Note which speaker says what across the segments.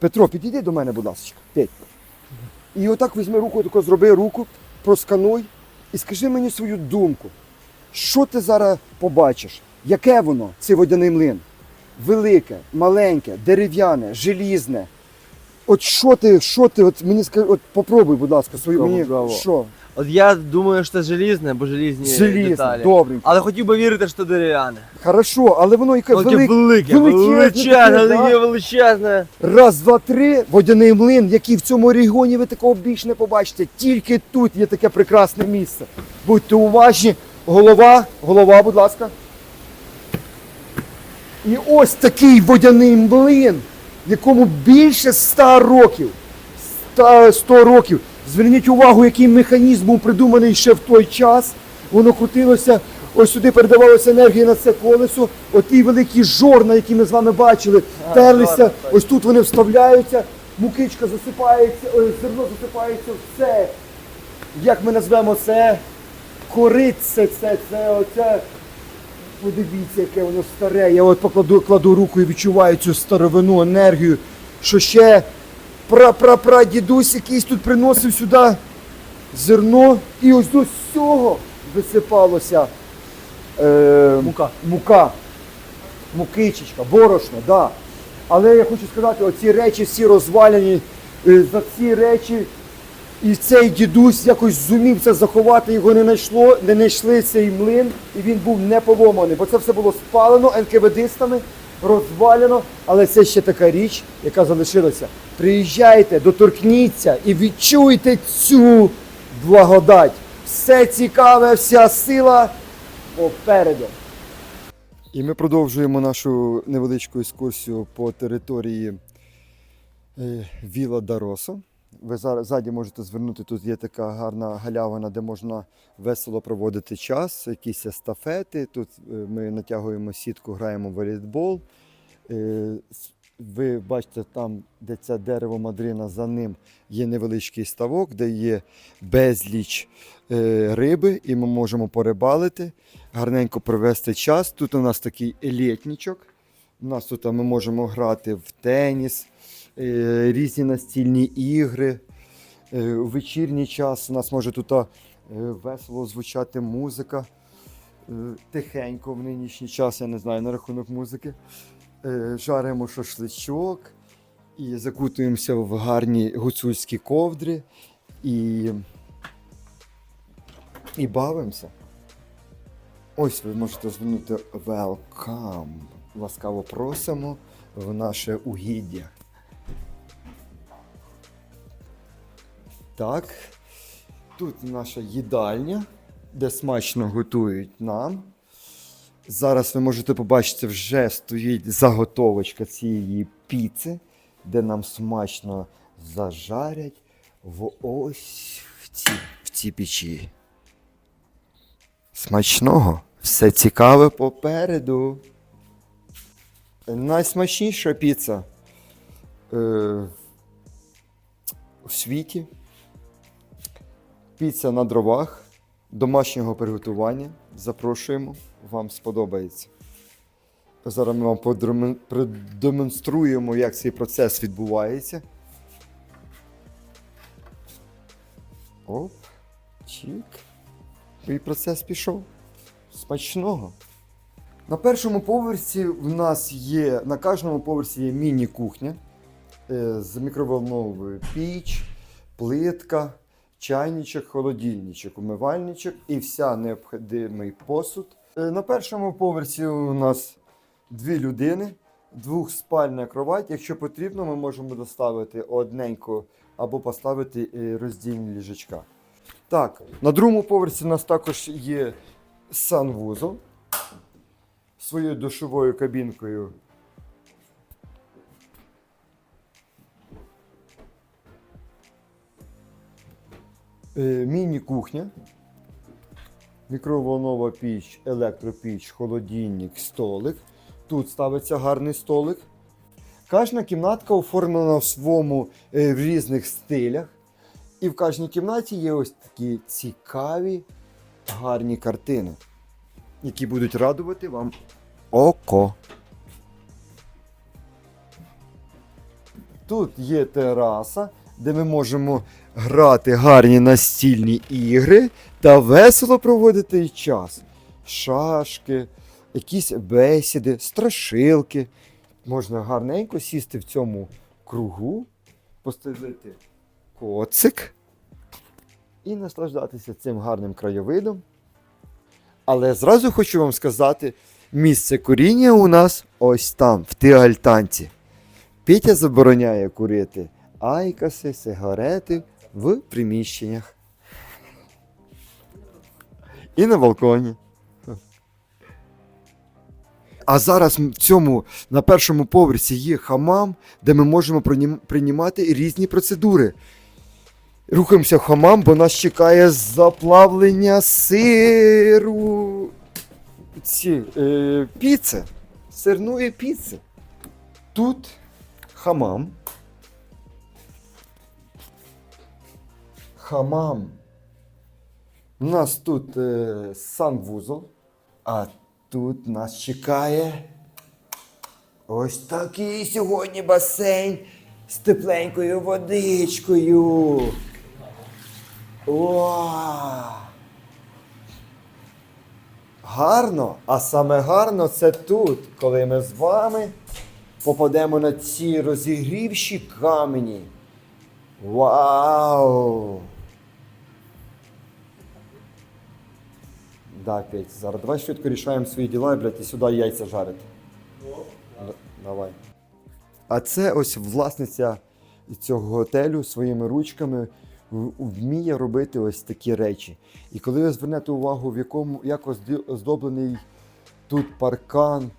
Speaker 1: Петро, підійди до мене, будь ласка. Ти. І отак візьми руку, тако зроби руку, проскануй і скажи мені свою думку. Що ти зараз побачиш? Яке воно, цей водяний млин? Велике, маленьке, дерев'яне, желізне. От що ти, що ти, от мені скажи, от попробуй, будь ласка, свою мені. Що?
Speaker 2: От я думаю, що це желізне, бо желізні
Speaker 1: Желізне,
Speaker 2: деталі.
Speaker 1: добренько.
Speaker 2: Але хотів би вірити, що дерев'яне.
Speaker 1: Хорошо, але воно яке
Speaker 2: Воно таке
Speaker 1: велике.
Speaker 2: велике,
Speaker 1: величезне
Speaker 2: величезне,
Speaker 1: таке, да?
Speaker 2: таке величезне.
Speaker 1: Раз, два, три, водяний млин, який в цьому регіоні ви такого більш не побачите. Тільки тут є таке прекрасне місце. Будьте уважні. Голова, голова, будь ласка. І ось такий водяний млин, якому більше ста років. Ста- 100 років. Зверніть увагу, який механізм був придуманий ще в той час. Воно крутилося, ось сюди передавалася енергія на це колесо. Оті великі жорна, які ми з вами бачили, терлися. Ось тут вони вставляються, мукичка засипається, ой, зерно засипається в це. Як ми назвемо це? Корице, це, це, оце. Подивіться, яке воно старе. Я от покладу кладу руку і відчуваю цю старовину, енергію, що ще пра-пра-пра якийсь тут приносив сюди зерно, і ось до цього висипалося е,
Speaker 2: Мука.
Speaker 1: мука, мукичечка, борошно, да. Але я хочу сказати, оці речі всі розвалені, е, за ці речі і цей дідусь якось зумів це заховати, його не знайшло, не знайшли цей млин, і він був не поломаний, бо це все було спалено НКВДистами, розвалено, але це ще така річ, яка залишилася. Приїжджайте, доторкніться і відчуйте цю благодать. Все цікаве, вся сила попереду. І ми продовжуємо нашу невеличку екскурсію по території е, Віла Даросо. Ви зараз ззаді можете звернути, тут є така гарна галявина, де можна весело проводити час, якісь естафети. Тут е, ми натягуємо сітку, граємо в волейбол. Е, Ви бачите, там, де це дерево мадрина, за ним є невеличкий ставок, де є безліч е, риби, і ми можемо порибалити, гарненько провести час. Тут у нас такий літничок. У нас тут ми можемо грати в теніс, різні настільні ігри. Е, У вечірній час у нас може тут е, весело звучати музика. Е, Тихенько в нинішній час, я не знаю на рахунок музики. Е, Жаримо шашличок і закутуємося в гарні гуцульські ковдри і, і бавимося. Ось ви можете звернути welcome. Ласкаво просимо в наше угіддя. Так, тут наша їдальня, де смачно готують нам. Зараз ви можете побачити, вже стоїть заготовочка цієї піци, де нам смачно зажарять в ось в ці, в ці печі. Смачного! Все цікаве попереду. Найсмачніша піца е, у світі. Піца на дровах домашнього приготування. Запрошуємо, вам сподобається. Зараз ми вам продемонструємо, як цей процес відбувається. Оп, чик. І процес пішов. Смачного. На першому поверсі в нас є, на кожному поверсі є міні-кухня е, з мікроволновою піч, плитка, чайничок, холодильничок, умивальничок і вся необхідний посуд. Е, На першому поверсі у нас дві людини, двохспальна кровать. Якщо потрібно, ми можемо доставити одненьку або поставити е, роздільні ліжечка. Так, на другому поверсі у нас також є санвузол своєю душовою кабінкою. Міні-кухня, мікроволнова піч, електропіч, холодильник, столик. Тут ставиться гарний столик. Кожна кімнатка оформлена в своєму е, в різних стилях. І в кожній кімнаті є ось такі цікаві, гарні картини, які будуть радувати вам око. Тут є тераса, де ми можемо грати гарні настільні ігри та весело проводити час. Шашки, якісь бесіди, страшилки. Можна гарненько сісти в цьому кругу, постелити коцик і наслаждатися цим гарним краєвидом. Але зразу хочу вам сказати, місце куріння у нас ось там, в Тиальтанці. Петя забороняє курити айкаси, сигарети в приміщеннях. І на балконі. А зараз в цьому на першому поверсі є хамам, де ми можемо приймати різні процедури. Рухаємося в хамам, бо нас чекає заплавлення сиру. Ці е, піци. Сирної піци. Тут хамам. Хамам. У нас тут е, санвузол, а тут нас чекає ось такий сьогодні басейн з тепленькою водичкою. О! Гарно, а саме гарно це тут, коли ми з вами попадемо на ці розігрівші камені. Вау! Да, Петь, зараз давай швидко рішаємо свої діла, блядь, і сюди яйця жарити. Д- Давай. А це ось власниця цього готелю своїми ручками вміє робити ось такі речі. І коли ви звернете увагу, в якому як оздоблений тут паркан,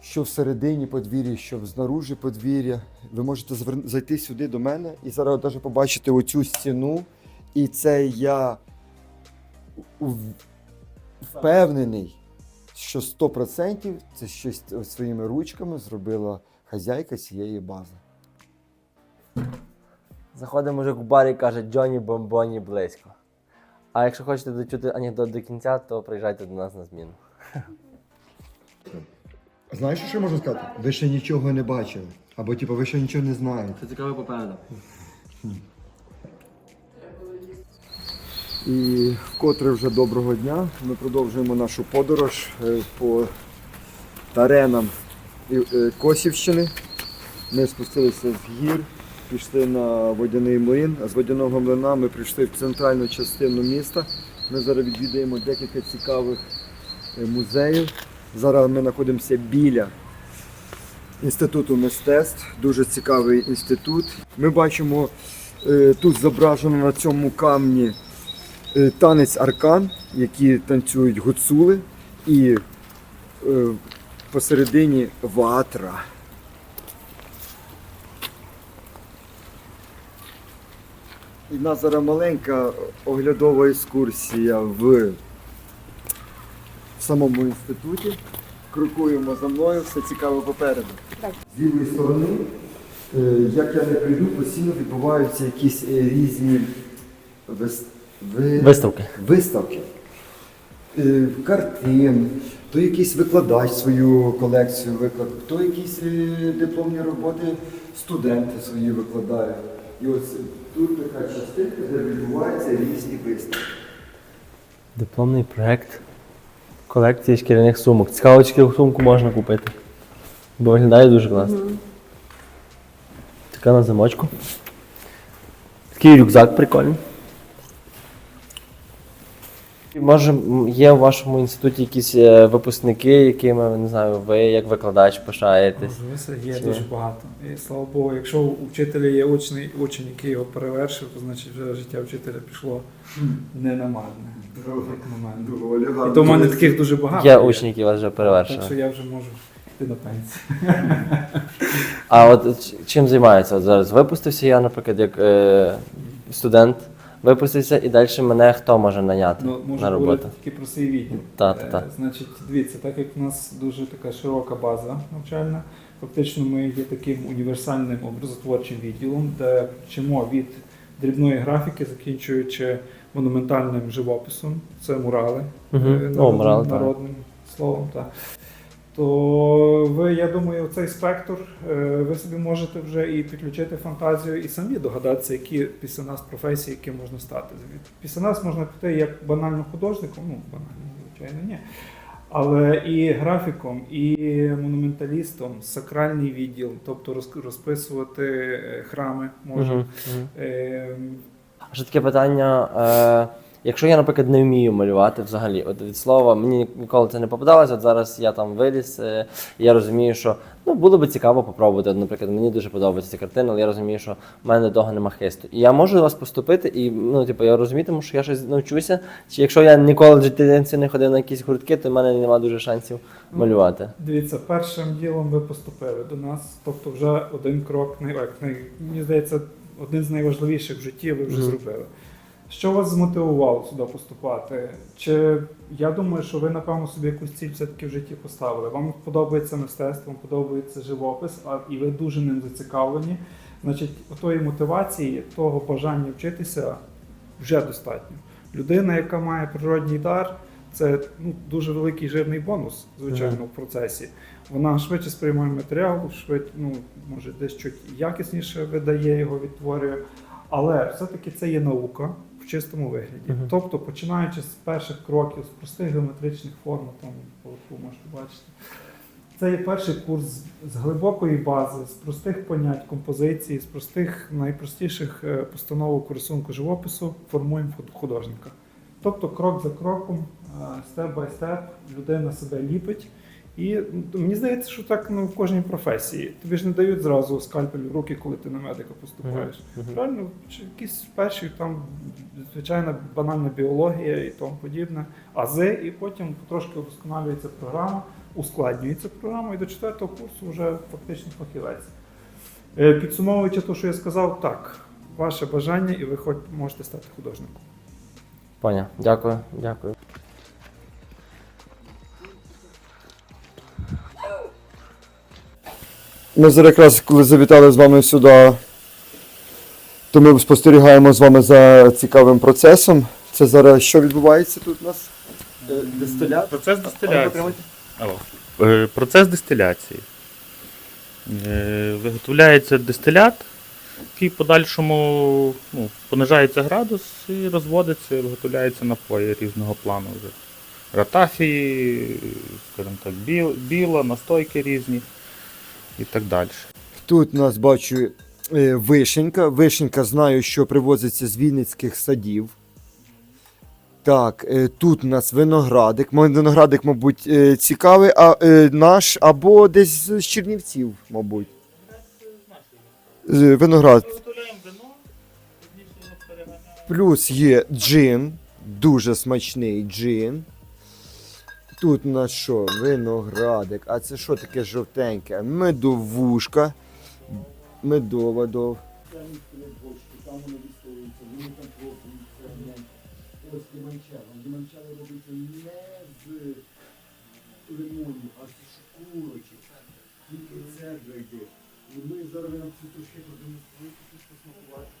Speaker 1: що всередині подвір'я, що знаружи подвір'я, ви можете зайти сюди до мене і зараз навіть побачити оцю стіну. І це я впевнений, що 100% це щось своїми ручками зробила хазяйка цієї бази.
Speaker 2: Заходить мужик в бар і каже Джоні Бомбоні близько. А якщо хочете дочути анекдот до кінця, то приїжджайте до нас на зміну.
Speaker 1: Знаєш, що можна сказати? Ви ще нічого не бачили. Або типу, ви ще нічого не знаєте.
Speaker 2: Це цікаво попереду.
Speaker 1: І вкотре вже доброго дня. Ми продовжуємо нашу подорож е, по теренам і- е, Косівщини. Ми спустилися з гір, пішли на водяний млин, а з водяного млина ми прийшли в центральну частину міста. Ми зараз відвідаємо декілька цікавих е, музеїв. Зараз ми знаходимося біля інституту мистецтв, дуже цікавий інститут. Ми бачимо тут зображено на цьому камні танець аркан, які танцюють гуцули, і е, посередині ватра. І в нас зараз маленька оглядова екскурсія в самому інституті. Крокуємо за мною, все цікаво попереду. З лівої сторони, е, як я не прийду, постійно відбуваються якісь е, різні ви-
Speaker 2: Виставки.
Speaker 1: виставки, е, картин, то якийсь викладач свою колекцію виклад, то якісь е, дипломні роботи студенти свої викладають. І ось тут така частинка, де відбуваються різні виставки.
Speaker 2: Дипломний проект колекції шкіряних сумок. Цікаво, чи сумку можна купити. Бо виглядає дуже класно. Така на замочку. Такий рюкзак прикольний. Може, м, є у вашому інституті якісь е, випускники, якими, не знаю, ви як викладач пишаєтесь?
Speaker 3: Можливо, є
Speaker 2: Чи-
Speaker 3: дуже багато. І слава Богу, якщо у вчителя є учень, учень, який його перевершив, то значить вже життя вчителя пішло не на марне. І то в мене таких дуже багато.
Speaker 2: Є учні, які вас вже
Speaker 3: Так що я вже можу йти на пенсію.
Speaker 2: А от чим займаються? От зараз випустився я, наприклад, як е, студент, випустився і далі мене хто може наняти
Speaker 3: Ну,
Speaker 2: на
Speaker 3: можу говорити
Speaker 2: роботу?
Speaker 3: тільки про свій відділ.
Speaker 2: Та, та, та.
Speaker 3: Е, Значить, дивіться, так як у нас дуже така широка база навчальна, фактично ми є таким універсальним образотворчим відділом, де вчимо від дрібної графіки, закінчуючи монументальним живописом, це мурали,
Speaker 2: Мгм.
Speaker 3: е,
Speaker 2: О,
Speaker 3: народним,
Speaker 2: мурали,
Speaker 3: народним словом. Так. То ви, я думаю, цей спектр е, ви собі можете вже і підключити фантазію, і самі догадатися, які після нас професії, які можна стати. Після нас можна піти як банально художником, ну банально, звичайно, ні. Але і графіком, і монументалістом, сакральний відділ, тобто розписувати е, храми можна.
Speaker 2: Мгм, мгм.
Speaker 3: Е,
Speaker 2: А ще таке питання. Е, якщо я, наприклад, не вмію малювати взагалі, от від слова, мені ніколи це не попадалося, от зараз я там виліз, е, я розумію, що ну, було би цікаво попробувати. От, наприклад, мені дуже подобається ця картина, але я розумію, що в мене до того нема хисту. І я можу до вас поступити, і ну, типу, я розумітиму, що я щось навчуся. Чи якщо я ніколи в житті не ходив на якісь гуртки, то в мене немає дуже шансів малювати.
Speaker 3: Дивіться, першим ділом ви поступили до нас, тобто вже один крок, мені здається, один з найважливіших в житті ви вже
Speaker 2: Мгм.
Speaker 3: зробили. Що вас змотивувало сюди поступати? Чи я думаю, що ви, напевно, собі якусь ціль все-таки в житті поставили? Вам подобається мистецтво, вам подобається живопис, а і ви дуже ним зацікавлені. Значить, тої мотивації, того бажання вчитися вже достатньо. Людина, яка має природній дар, це ну, дуже великий жирний бонус, звичайно, в процесі. Вона швидше сприймає матеріал, швидше, ну, може, десь чуть якісніше видає його, відтворює. Але все-таки це є наука в чистому вигляді.
Speaker 2: Мгм.
Speaker 3: Тобто, починаючи з перших кроків, з простих геометричних форм, там поверху можете бачити. Це є перший курс з- з глибокої бази, з простих понять композиції, з простих найпростіших е, постановок рисунку живопису формуємо художника. Тобто, крок за кроком, степ бай степ, людина себе ліпить. І мені здається, що так ну, в кожній професії. Тобі ж не дають зразу скальпель в руки, коли ти на медика поступаєш.
Speaker 2: Мгм.
Speaker 3: Правильно, чи якісь перші там звичайна банальна біологія і тому подібне, ази, і потім трошки удосконалюється програма, ускладнюється програма, і до четвертого курсу вже фактично фахівець. Е, Підсумовуючи те, що я сказав, так, ваше бажання, і ви хоч можете стати художником.
Speaker 2: Поняв. Дякую, дякую.
Speaker 1: Ми зараз якраз коли завітали з вами сюди, то ми спостерігаємо з вами за цікавим процесом. Це зараз що відбувається тут у нас? Дистилят?
Speaker 4: Процес дистиляції. Алло. Е, Процес дистиляції. Е, Виготовляється дистилят, який в подальшому ну, понижається градус і розводиться, виготовляються напої різного плану вже. Ратафії, скажімо так, біл, біла, настойки різні і так далі.
Speaker 1: Тут нас бачу е, вишенька. Вишенька знаю, що привозиться з Вінницьких садів. Так, е, тут у нас виноградик. Виноградик, мабуть, е, цікавий, а наш або десь з Чернівців, мабуть. Виноград. Плюс є джин, дуже смачний джин. Тут у нас що? Виноградик. А це що таке жовтеньке? Медовушка. Медова дов. Ось лимончелло. Лимончелло робиться не з лимонів, а з шкурочок. Тільки це. І ми зараз нам цю трошки продемонструємо, щось посмакувати.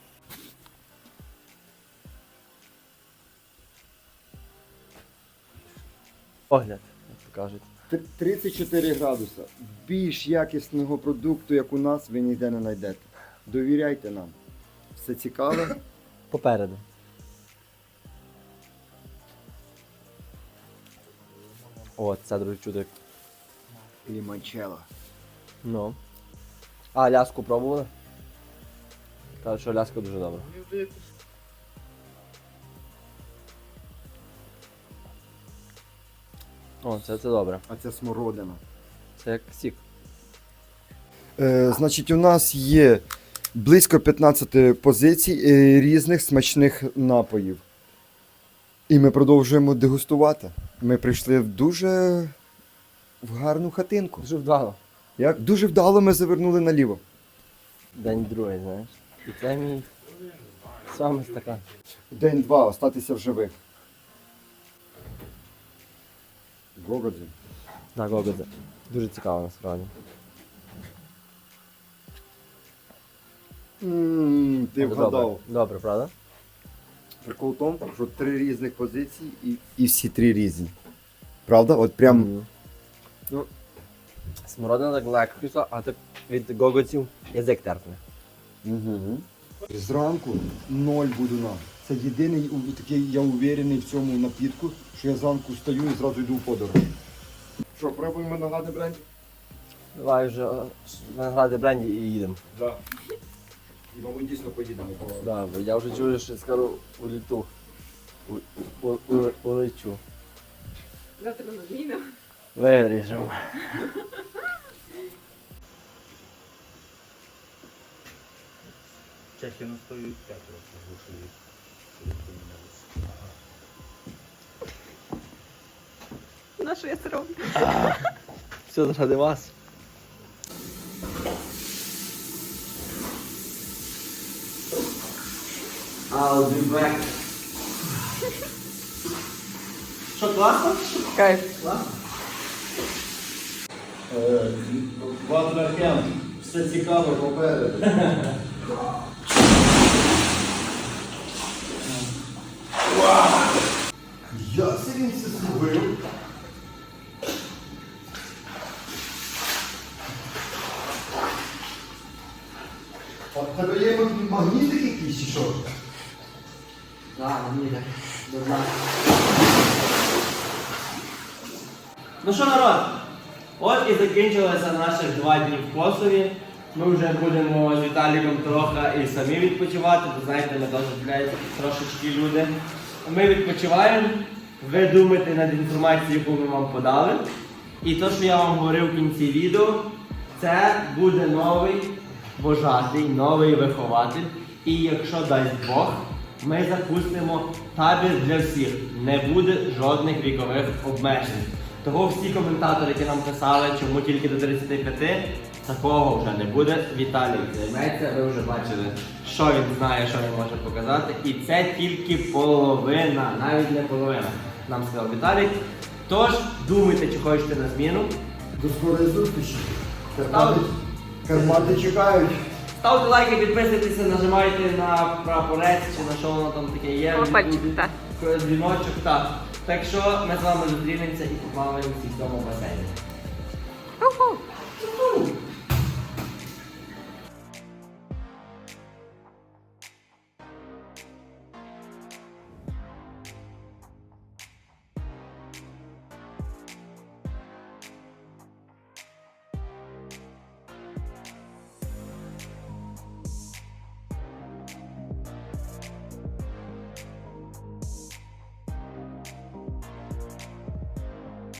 Speaker 2: Огляд, як то кажуть.
Speaker 1: 34 градуса. Більш якісного продукту, як у нас, ви ніде не знайдете. Довіряйте нам. Все цікаве.
Speaker 2: Попереду. О, це друзі чудо. як- Ну. А, ляску пробували? Кажуть, що ляска дуже добра.
Speaker 4: Мені здається, що
Speaker 2: О, це, це добре.
Speaker 1: А це смородина.
Speaker 2: Це як сік.
Speaker 1: Е, значить, у нас є близько 15 позицій е, різних смачних напоїв. І ми продовжуємо дегустувати. Ми прийшли в дуже в гарну хатинку.
Speaker 2: Дуже вдало.
Speaker 1: Як дуже вдало ми завернули наліво.
Speaker 2: День другий, знаєш. І це мій саме стакан.
Speaker 1: День-два, остатися в живих. Гогодзин.
Speaker 2: Так, Гогодзе. Дуже цікаво насправді.
Speaker 1: Ммм, ти
Speaker 2: Але
Speaker 1: вгадав.
Speaker 2: Добре, добре, правда?
Speaker 1: Прикол в тому, що три різних позиції і, і всі три різні. Правда? От прям
Speaker 2: Мгм. Смородина так легко пішла, а так від гогоців язик терпне.
Speaker 1: Угу. Зранку ноль буду на. Це єдиний такий, я уверений в цьому напітку, що я зранку встаю і зразу йду в подорож. Що, пробуємо нагадати бренді?
Speaker 2: Давай вже о, виногради бренді і їдемо.
Speaker 1: Да. І мабуть дійсно поїдемо.
Speaker 2: Да, бо я вже чую, що скоро уліту. У, у, у, улечу.
Speaker 5: Завтра на зміну.
Speaker 2: Виріжемо.
Speaker 4: Чехи на 105 років глушили.
Speaker 5: На що я це роблю?
Speaker 2: Все заради вас. I'll be back. Що, класно?
Speaker 5: Кайф.
Speaker 1: Ватракен, все цікаво попереду. А тебе є магнітик якийсь чи що?
Speaker 2: Так, мені так. До нас. Ну що, народ? От і закінчилися наших два дні в Косові. Ми вже будемо з Віталіком трохи і самі відпочивати, бо знаєте, ми теж трошечки люди. Ми відпочиваємо. Ви думаєте над інформацією, яку ми вам подали. І те, що я вам говорив в кінці відео, це буде новий вожатий, новий вихователь. І якщо дасть Бог, ми запустимо табір для всіх. Не буде жодних вікових обмежень. Того всі коментатори, які нам писали, чому тільки до 35, такого вже не буде. Віталій займеться, ви вже бачили, що він знає, що він може показати. І це тільки половина, навіть не половина. Нам сказав Віталій. Тож думайте, чи хочете на зміну.
Speaker 1: До скорої зустрічі. Карпати, чекають.
Speaker 2: Ставте лайки, підписуйтеся, нажимайте на прапорець чи на що воно там таке є.
Speaker 5: Колокольчик, так.
Speaker 2: Дзвіночок, так. Так що ми з вами зустрінемося і поплаваємо в цьому басейні.